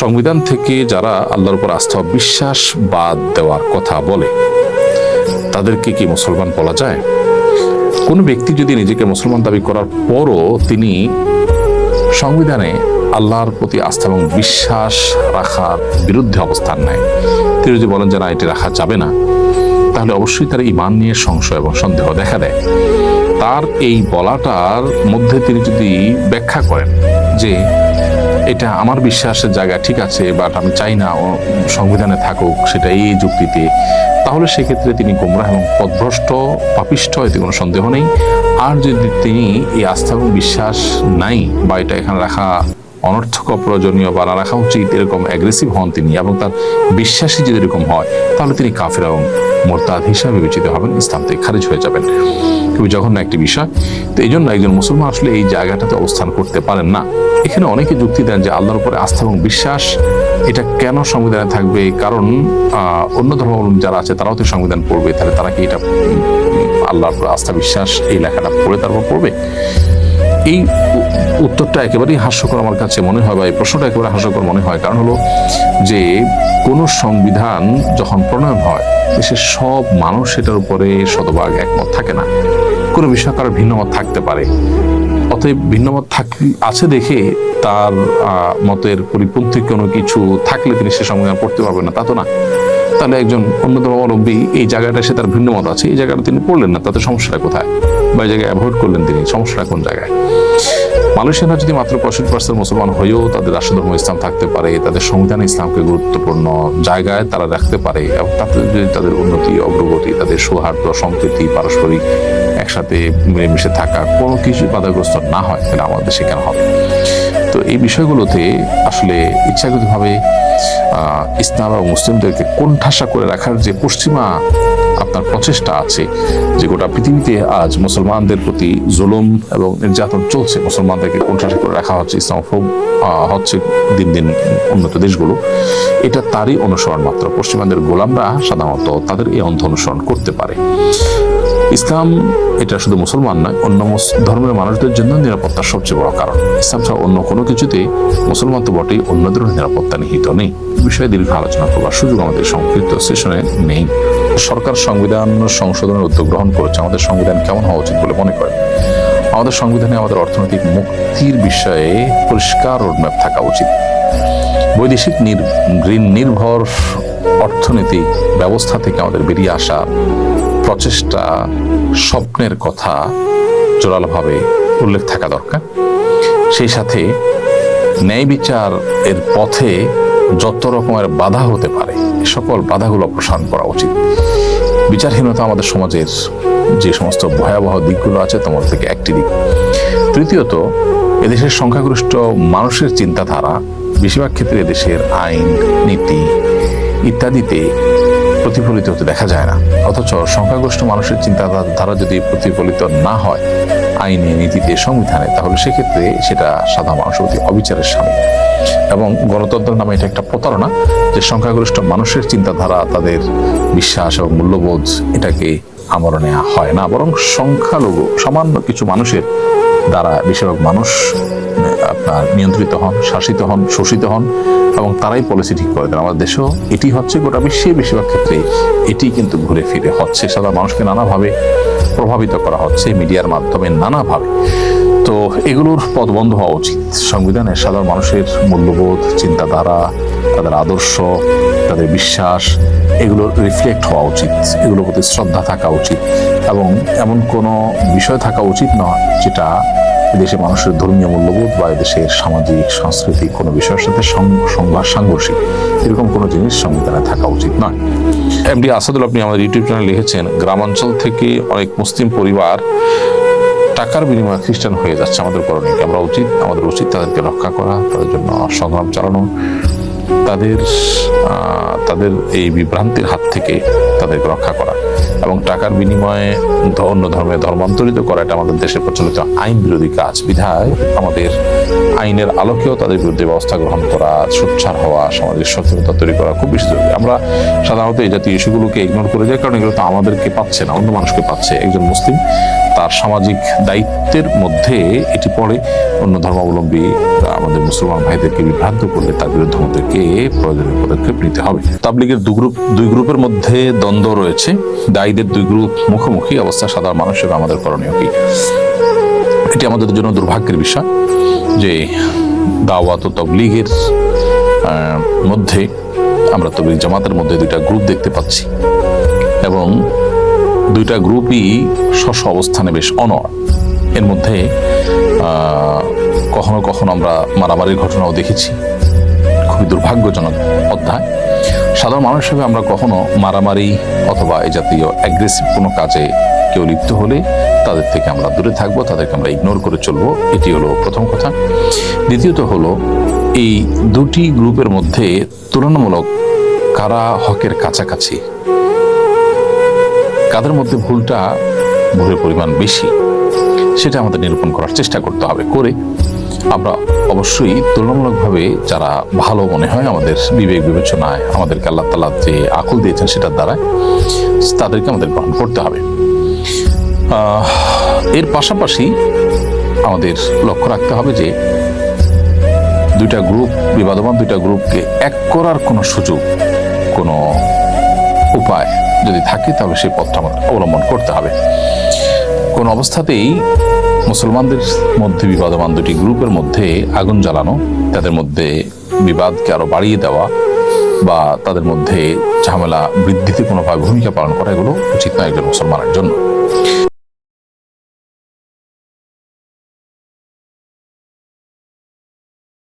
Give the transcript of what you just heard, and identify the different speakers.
Speaker 1: সংবিধান থেকে যারা আল্লাহর উপর আস্থা বিশ্বাস বাদ দেওয়ার কথা বলে, তাদেরকে কি মুসলমান বলা যায়? কোনো ব্যক্তি যদি নিজেকে মুসলমান দাবি করার পরও তিনি সংবিধানে আল্লাহর প্রতি আস্থা এবং বিশ্বাস রাখার বিরুদ্ধে অবস্থান নেয়। তিনি যদি বলেন যে না, এটি রাখা যাবে না, তাহলে অবশ্যই তার ইমান নিয়ে সংশয় এবং সন্দেহ দেখা দেয়। তার এই বলাটার মধ্যে তিনি যদি ব্যাখ্যা করেন যে এটা আমার বিশ্বাসের জায়গা, ঠিক আছে বাট আমি চাই না ও সংবিধানে থাকুক, সেটা এই যুক্তিতে। তাহলে সেক্ষেত্রে তিনি গোমরা এবং পদভ্রষ্ট, পাপিষ্ঠ, এতে কোনো সন্দেহ নেই। আর যদি তিনি এই আস্থা এবং বিশ্বাস নাই, বা এটা এখানে রাখা অনর্থক অপ্রয়োজনীয় বা না রাখা উচিত এরকম অ্যাগ্রেসিভ হন তিনি এবং তার বিশ্বাসী যদি এরকম হয়, তাহলে তিনি কাফের এবং মোরতাদ হিসাবে বিবেচিত হবেন, ইসলাম থেকে খারিজ হয়ে যাবেন। খুবই জঘন্য একটি বিষয়। তো এই জন্য একজন মুসলমান আসলে এই জায়গাটাতে অবস্থান করতে পারেন না। এখানে অনেকে যুক্তি দেন যে আল্লাহর উপরে আস্থা এবং বিশ্বাস, এটা কেন সংবিধানে থাকবে? কারণ অন্য ধর্মাবলম্বী যারা আছে, তারাও তো সংবিধান পড়বে। তাহলে তারা কি এটা আল্লাহর আস্থা, বিশ্বাস এই লেখাটা পড়ে তারপর পড়বে? এই উত্তরটা একেবারেই হাস্যকর আমার কাছে মনে হয় বা এই প্রশ্নটা একেবারে হাস্যকর মনে হয়। কারণ হলো যে, কোনো সংবিধান যখন প্রণয়ন হয়, দেশের সব মানুষ সেটার উপরে শতভাগ একমত থাকে না। কোনো বিষয় কারও ভিন্নমত থাকতে পারে। অতএব ভিন্নমত থাক, আছে দেখে তার মতের পরিপন্থী কোনো কিছু থাকলে তিনি সে সংবিধান পড়তে পারবেন না। তা তো না। তাহলে একজন অন্যতম ধর্মাবলম্বী এই জায়গাটা সে তার ভিন্নমত আছে। এই জায়গাটা তিনি পড়লেন না, তাতে সমস্যাটা কোথায়? বা জায়গায় অ্যাভয়েড করলেন তিনি, সমস্যাটা কোন জায়গায়? মালয়েশিয়ানরা যদি মাত্র পঁয়ষট্টি পার্সেন্ট মুসলমান হয়েও তাদের রাষ্ট্রধর্ম ইসলাম থাকতে পারে, তাদের সংবিধান ইসলামকে গুরুত্বপূর্ণ জায়গায় তারা রাখতে পারে, এবং তাতে যদি তাদের উন্নতি, অগ্রগতি, তাদের সৌহার্দ্য, সম্প্রীতি, পারস্পরিক একসাথে মিলেমিশে থাকা কোনো কিছু বাধাগ্রস্ত না হয়, তাহলে আমাদের কেন হবে। তো এই বিষয়গুলোতে আসলে ইচ্ছাকৃতভাবে ইসলাম এবং মুসলিমদেরকে কোণঠাসা করে রাখার যে পশ্চিমা আপনার প্রচেষ্টা আছে, যে গোটা পৃথিবীতে আজ মুসলমানদের প্রতি জুলুম এবং নির্যাতন চলছে, মুসলমানদেরকে কোণঠাসা করে রাখা হচ্ছে, ইসলামফোব হচ্ছে দিন দিন উন্নত দেশগুলো, এটা তারই অনুসরণ মাত্র। পশ্চিমাদের গোলামরা সাধারণত তাদের এই অন্ধ অনুসরণ করতে পারে। ইসলাম এটা শুধু মুসলমান নয়, অন্য ধর্মের মানুষদের জন্য নিরাপত্তার সবচেয়ে বড় কারণ। ইসলাম ছাড়া অন্য কোনো কিছুতে মুসলমান তো বটেই অন্যদেরও নিরাপত্তা নিহিত নেই। বিষয়ে দীর্ঘ আলোচনা করবার সুযোগ আমাদের সংক্ষিপ্ত সেশনে নেই। সরকার সংবিধান সংশোধনের উদ্যোগ গ্রহণ করেছে। আমাদের সংবিধান কেমন হওয়া উচিত বলে মনে করেন? আমাদের সংবিধানে আমাদের অর্থনৈতিক মুক্তির বিষয়ে পরিষ্কার রোডম্যাপ থাকা উচিত। বৈদেশিক ঋণ নির্ভর অর্থনৈতিক ব্যবস্থা থেকে আমাদের বেরিয়ে আসা প্রচেষ্টা, স্বপ্নের কথা জোরালোভাবে উল্লেখ থাকা দরকার। সেই সাথে ন্যায় বিচার এর পথে যত রকমের বাধা হতে পারে সকল বাধাগুলো অপসারণ করা উচিত। বিচারহীনতা আমাদের সমাজের যে সমস্ত ভয়াবহ দিকগুলো আছে তোমার থেকে একটি দিক। তৃতীয়ত, এদেশের সংখ্যাগরিষ্ঠ মানুষের চিন্তাধারা, বেশিরভাগ ক্ষেত্রে এদেশের আইন, নীতি ইত্যাদিতে প্রতিফলিত হতে দেখা যায় না। অথচ সংখ্যাগরিষ্ঠ মানুষের চিন্তাধারা যদি প্রতিফলিত না হয়, আইনে নীতিতে সংবিধানে, তাহলে সেক্ষেত্রে সেটা সাধারণ মানুষের প্রতি অবিচারের সামিল এবং গণতন্ত্র নামে এটা একটা প্রতারণা যে সংখ্যাগরিষ্ঠ মানুষের চিন্তাধারা, তাদের বিশ্বাস এবং মূল্যবোধ এটাকে আমরণে নেওয়া হয় না। বরং সংখ্যালঘু, সামান্য কিছু মানুষের দ্বারা বেশিরভাগ মানুষ আপনার নিয়ন্ত্রিত হন, শাসিত হন, শোষিত হন এবং তারাই পলিসি ঠিক করে দেন। আমাদের দেশেও এটি হচ্ছে গোটা বিশ্বে বেশিরভাগ ক্ষেত্রে এটি কিন্তু ঘুরে ফিরে হচ্ছে। সাধারণ মানুষকে নানাভাবে প্রভাবিত করা হচ্ছে মিডিয়ার মাধ্যমে নানাভাবে। তো এগুলোর পথ বন্ধ হওয়া উচিত। সংবিধানে সাধারণ মানুষের মূল্যবোধ, চিন্তাধারা, তাদের আদর্শ, তাদের বিশ্বাস, এগুলো রিফ্লেক্ট হওয়া উচিত। এগুলোর প্রতি শ্রদ্ধা থাকা উচিত এবং এমন কোনো বিষয় থাকা উচিত নয় যেটা দেশের মানুষের ধর্মীয় মূল্যবোধ বা দেশের সামাজিক, সাংস্কৃতিক কোনো বিষয়ের সাথে সং- সংঘাত, সাংঘর্ষিক, এরকম কোনো জিনিস সংবিধানে থাকা উচিত নয়। এমডি আসাদুল আপনি আমাদের ইউটিউব চ্যানেলে লিখেছেন, গ্রামাঞ্চল থেকে অনেক মুসলিম পরিবার টাকার বিনিময়ে খ্রিস্টান হয়ে যাচ্ছে আমাদের করণীয় আমরা উচিত, আমাদের উচিত তাদেরকে রক্ষা করা, তাদের জন্য সংগ্রাম চালানো, তাদের তাদের এই বিভ্রান্তির হাত থেকে তাদেরকে রক্ষা করা। এবং টাকার বিনিময়ে অন্য ধর্মে ধর্মান্তরিত করা এটা আমাদের দেশে প্রচলিত আইন বিরোধী কাজ। বিধায় আমাদের আইনের আলোকেও তাদের বিরুদ্ধে ব্যবস্থা গ্রহণ করা, সোচ্চার হওয়া, সামাজিক সচেতনতা তৈরি করা খুব বেশি জরুরি। আমরা সাধারণত এই জাতীয় ইস্যুগুলোকে ইগনোর করে যাই, কারণ এগুলো তো আমাদেরকে পাচ্ছে না, অন্য মানুষকে পাচ্ছে, একজন মুসলিম তার সামাজিক দায়িত্বের মধ্যে এটি পড়ে। অন্য ধর্মাবলম্বী আমাদের মুসলমান ভাইদেরকে বিভ্রান্ত করলে তার বিরুদ্ধে আমাদেরকে প্রয়োজনীয় পদক্ষেপ নিতে হবে। তাবলিগের দু গ্রুপ দুই গ্রুপের মধ্যে দ্বন্দ্ব রয়েছে। দায়ীদের দুই গ্রুপ মুখোমুখি অবস্থা সাধারণ মানুষের আমাদের করণীয় কি? এটি আমাদের জন্য দুর্ভাগ্যের বিষয় যে দাওয়াত ও তবলিগের মধ্যে আমরা তবলিগ জামাতের মধ্যে দুইটা গ্রুপ দেখতে পাচ্ছি এবং দুইটা গ্রুপই স্ব অবস্থানে বেশ অনড়। এর মধ্যে কখনো কখনো আমরা মারামারির ঘটনাও দেখেছি। খুবই দুর্ভাগ্যজনক অধ্যায়। সাধারণ মানুষ হিসেবে আমরা কখনো মারামারি অথবা এ জাতীয় অ্যাগ্রেসিভ কোনো কাজে কেউ লিপ্ত হলে তাদের থেকে আমরা দূরে থাকব, তাদেরকে আমরা ইগনোর করে চলবো। এটি হলো প্রথম কথা। দ্বিতীয়ত হলো, এই দুটি গ্রুপের মধ্যে তুলনামূলক কারা হকের কাছাকাছি? কাদের মধ্যে ভুলটা ভুলের পরিমাণ বেশি? সেটা আমাদের নিরূপণ করার চেষ্টা করতে হবে। করে আমরা অবশ্যই তুলনামূলকভাবে যারা ভালো মনে হয় আমাদের বিবেক বিবেচনায় আমাদেরকে আল্লাহ তালা যে আকল দিয়েছেন সেটার দ্বারা তাদেরকে আমাদের গ্রহণ করতে হবে। এর পাশাপাশি আমাদের লক্ষ্য রাখতে হবে যে দুইটা গ্রুপ বিবাদমান দুইটা গ্রুপকে এক করার কোনো সুযোগ, কোনো উপায় যদি থাকে তাহলে সেই পথটা আমাদের অবলম্বন করতে হবে। কোন অবস্থাতেই মুসলমানদের মধ্যে, বিবাদমান দুটি গ্রুপের মধ্যে আগুন জ্বালানো, তাদের মধ্যে বিবাদকে আরও বাড়িয়ে দেওয়া বা তাদের মধ্যে ঝামেলা বৃদ্ধিতে কোনোভাবে ভূমিকা পালন করা, এগুলো উচিত নয় একজন মুসলমানের জন্য।